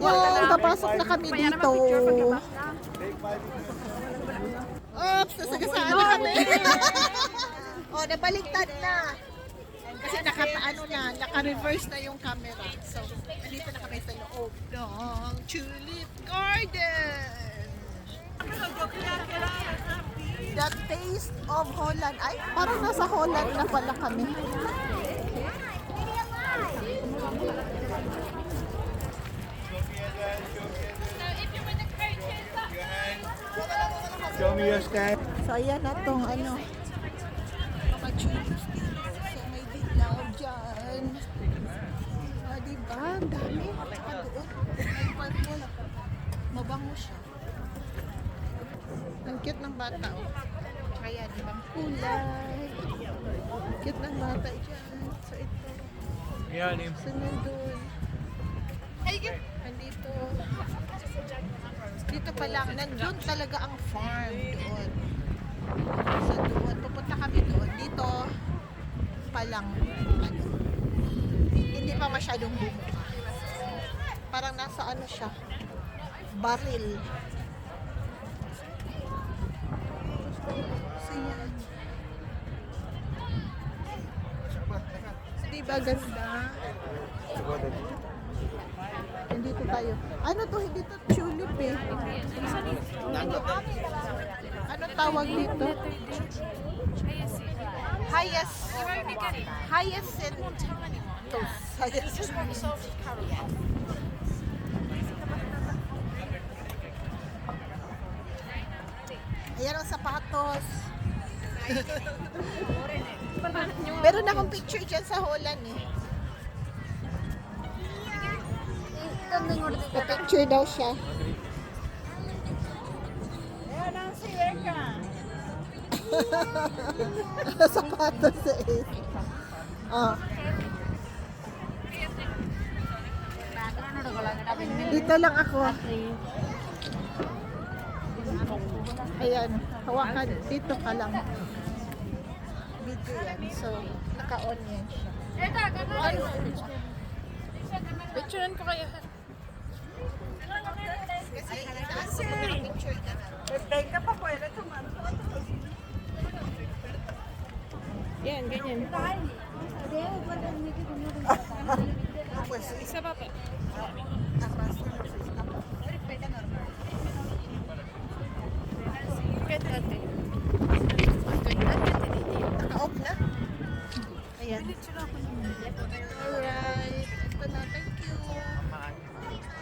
Yan, papasok na kami dito. Oops, nasagasaan na kami. oh, nabaligtad na. Kasi naka, ano na, naka-reverse na yung camera. So, nandito na kami sa loob ng Tulip Garden. The taste of Holland. Ay, parang nasa Holland na pala kami. Show me your stand. So, ayan na tong ano, mga tulips dito. So, may dilaw dyan. Ah, diba? Ang dami. Tsaka doon, may purple. Mabango siya. Ang cute ng bata, oh. Kaya, ibang kulay. Cute ng bata dyan. So, ito. Yan, eh. So, nandun. Nandito. Dito pa lang. Nandun talaga ang farm doon. So, doon. Pupunta kami doon. Dito pa lang. Ano, hindi pa masyadong bumuka. Parang nasa ano siya. Baril. So, yan. So, diba ganda? Nandito tayo. Ano to? Hindi to tulip eh. Ano? Tawag dito? Highest. Hyacinth. Hyacinth. Ayan ang sapatos. Meron akong picture dyan sa Holland eh. Pa-picture daw siya. Sapatos sa is. Oh. Dito lang ako. Ayan, hawakan. Dito ka lang. Video yan. So, naka-on yan siya. Picturean ko kayo. Tenga pa pwede tumano. Yan, ganyan. Pues, isa pa pa. Naka-off na? Ayan. Alright. Thank you.